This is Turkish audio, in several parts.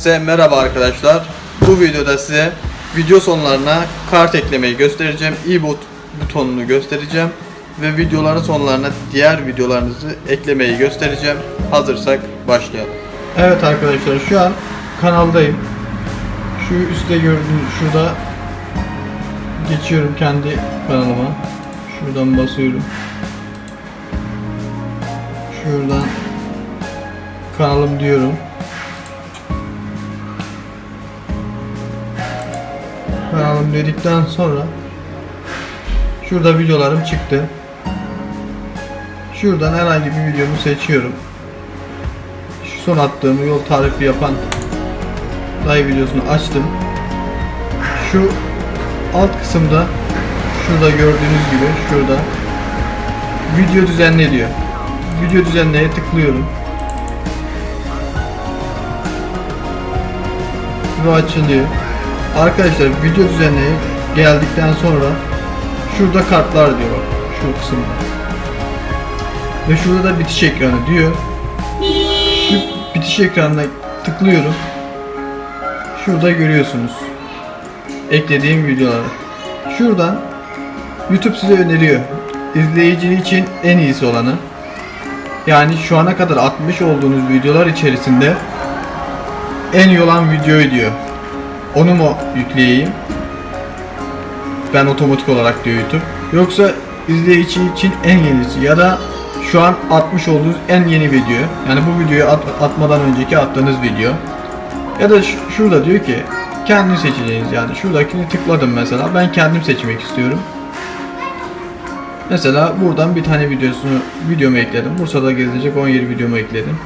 Size merhaba arkadaşlar. Bu videoda size video sonlarına kart eklemeyi göstereceğim. e-boot butonunu göstereceğim ve videoların sonlarına diğer videolarınızı eklemeyi göstereceğim. Hazırsak başlayalım. Evet arkadaşlar şu an kanaldayım. Şu üstte gördüğünüz şurada geçiyorum kendi kanalıma. Şuradan basıyorum. Şuradan kanalım diyorum. Kanalım dedikten sonra şurada videolarım çıktı. Şuradan herhangi bir videomu seçiyorum. Şu son attığım yol tarifi yapan dayı videosunu açtım. Şu alt kısımda şurada gördüğünüz gibi şurada video düzenle diyor. Video düzenleye tıklıyorum. Ve açılıyor. Arkadaşlar video düzenine geldikten sonra şurada kartlar diyor şu kısımda. Ve şurada da bitiş ekranı diyor. Şu bitiş ekranına tıklıyorum. Şurada görüyorsunuz. Eklediğim videoları. Şuradan YouTube size öneriyor. İzleyici için en iyisi olanı. Yani şu ana kadar atmış olduğunuz videolar içerisinde en iyi olan videoyu diyor. Onu mu yükleyeyim? Ben otomatik olarak diyor YouTube. Yoksa izleyici için en yenisi ya da şu an atmış olduğunuz en yeni video. Yani bu videoyu at- atmadan önceki attığınız video. Ya da şurada diyor ki kendi seçeceğiniz yani şuradakini tıkladım mesela ben kendim seçmek istiyorum. Mesela buradan bir tane videosunu videomu ekledim. Bursa'da gezilecek 17 videomu ekledim.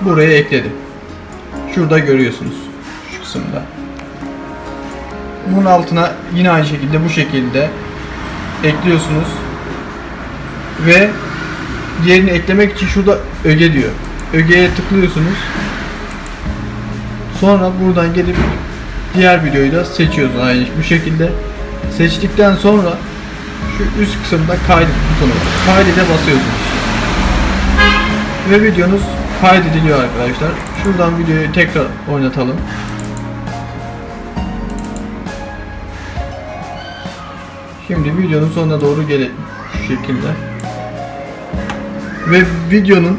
Buraya ekledim. Şurada görüyorsunuz şu kısımda. Bunun altına yine aynı şekilde bu şekilde ekliyorsunuz. Ve diğerini eklemek için şurada öge diyor. Ögeye tıklıyorsunuz. Sonra buradan gelip diğer videoyu da seçiyorsunuz aynı bu şekilde. Seçtikten sonra şu üst kısımda kaydet butonu. Kaydede basıyorsunuz. Ve videonuz kaydediliyor arkadaşlar. Şuradan videoyu tekrar oynatalım. Şimdi videonun sonuna doğru gelelim şu şekilde. Ve videonun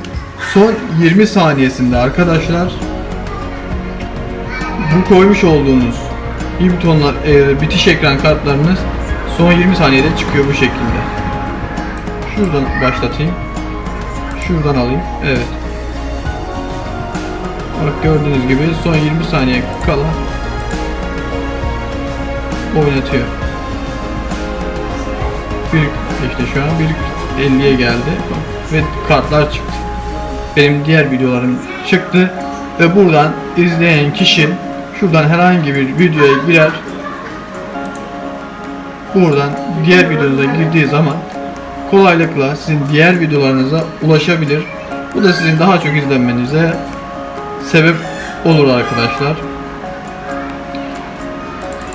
son 20 saniyesinde arkadaşlar bu koymuş olduğunuz i butonlar e, bitiş ekran kartlarınız son 20 saniyede çıkıyor bu şekilde. Şuradan başlatayım. Şuradan alayım. Evet. Bak gördüğünüz gibi son 20 saniye kala oynatıyor. Bir işte şu an bir 50'ye geldi ve kartlar çıktı. Benim diğer videolarım çıktı ve buradan izleyen kişi şuradan herhangi bir videoya girer. Buradan diğer videonuza girdiği zaman kolaylıkla sizin diğer videolarınıza ulaşabilir. Bu da sizin daha çok izlenmenize sebep olur arkadaşlar.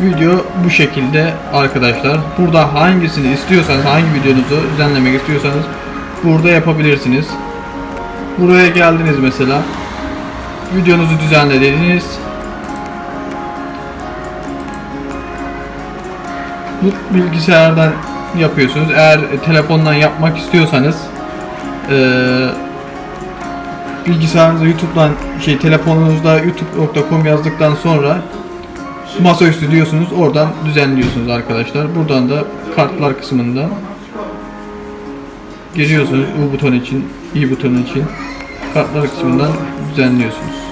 Video bu şekilde arkadaşlar. Burada hangisini istiyorsanız, hangi videonuzu düzenlemek istiyorsanız burada yapabilirsiniz. Buraya geldiniz mesela. Videonuzu düzenlediniz. Bu bilgisayardan yapıyorsunuz. Eğer telefondan yapmak istiyorsanız eee bilgisayarınızda YouTube'dan şey telefonunuzda youtube.com yazdıktan sonra masaüstü diyorsunuz oradan düzenliyorsunuz arkadaşlar. Buradan da kartlar kısmında giriyorsunuz U buton için, i buton için kartlar kısmından düzenliyorsunuz.